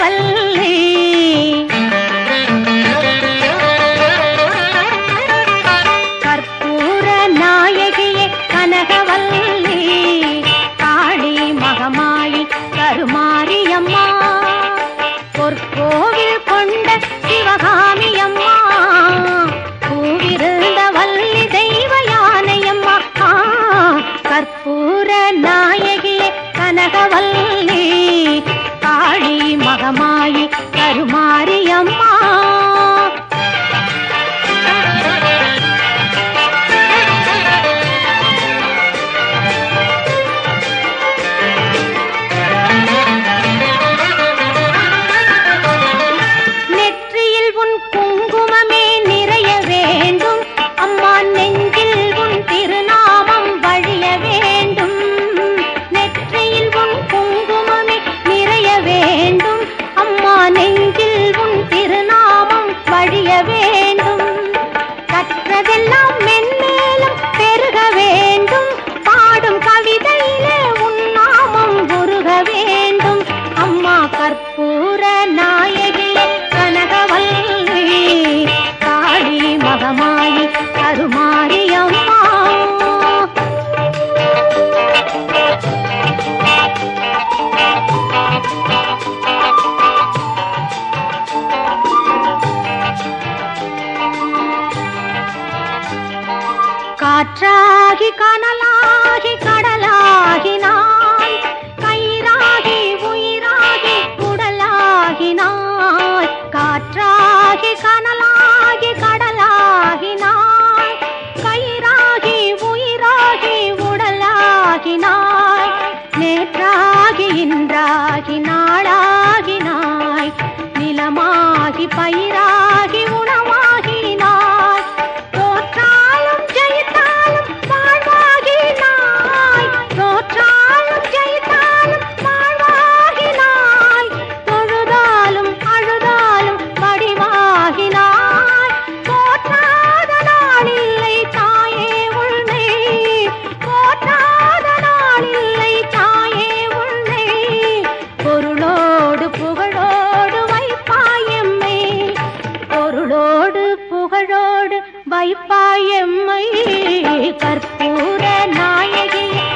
வல்லே கற்பூர நாயகியே கனகவல்லே. காளி மகமாயி கருமாரி அம்மா பொற்கோவில் கொண்ட சிவகாமி அம்மா பூவிருந்த வேண்டும். கற்றதெல்லாம் மென்மேலும் பெருக வேண்டும். பாடும் கவிதையிலே உன்னாமம் உருக வேண்டும். அம்மா கற்பூர நாயகியே கனகவல்லி காளி மகமாயி கருமாரியம்மா காற்றாகி கனலாகி கடலாகினாய். கயிறாகி உயிராகி உடலாகினாய். காற்றாகி கனலாகி கடலாகினாய். கயிறாகி உயிராகி உடலாகினாய். நேற்றாகி இன்றாகி வைப்பாயம்மை கற்பூர நாயகி